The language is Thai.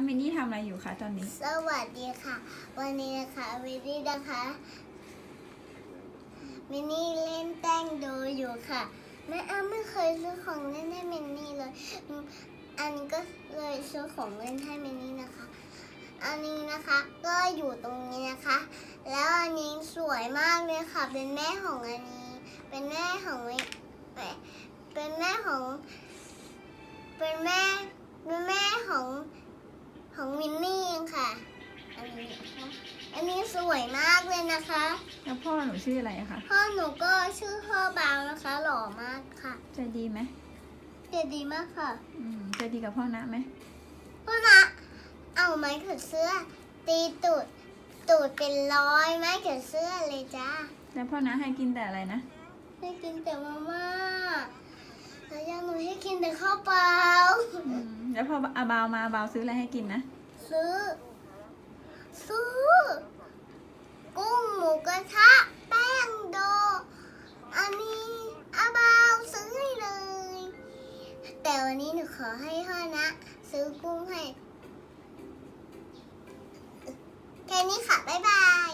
อมินนี่ทำอะไรอยู่คะตอนนี้ สวัสดีค่ะ วันนี้นะคะวินนี่นะคะมินนี่เล่นแต้งโดอยู่ค่ะแม่อ้าไม่เคยซื้อของเล่นให้มินนี่เลย อันนี้ก็เลยซื้อของเล่นให้มินนี่นะคะ อันนี้นะคะก็อยู่ตรงนี้นะคะ แล้วอันนี้สวยมากเลยค่ะ เป็นแม่ของอันนี้ เป็นแม่ของเป็นแม่ของ เป็นแม่เป็นแม่ของ ของมินนี่เองค่ะ อันนี้นะคะอันนี้สวยมากเลยนะคะ แล้วพ่อหนูชื่ออะไรอะคะพ่อหนูก็ชื่อพ่อบางนะคะ หล่อมากค่ะใจดีไหมเจดีมากค่ะ อืมใจดีกับพ่อนะไหมพ่อนะ เอาไม้ขีดเสื้อ ตีตูด ตูดเป็นร้อยไม้ขีดเสื้อเลยจ้าแล้วพ่อนะให้กินแต่อะไรนะให้กินแต่มาม่าแล้วยังหนูให้กินแต่ข้าวเปล่าอืม แล้วพออาบาวมาอาบาวซื้ออะไรให้กินนะ ซื้อ ซื้อ กุ้งหมูกระทะ แป้งโด อันนี้อาบาวซื้อให้เลย แต่วันนี้หนูขอให้พ่อนะ ซื้อกุ้งให้ แค่นี้ค่ะ บ๊ายบาย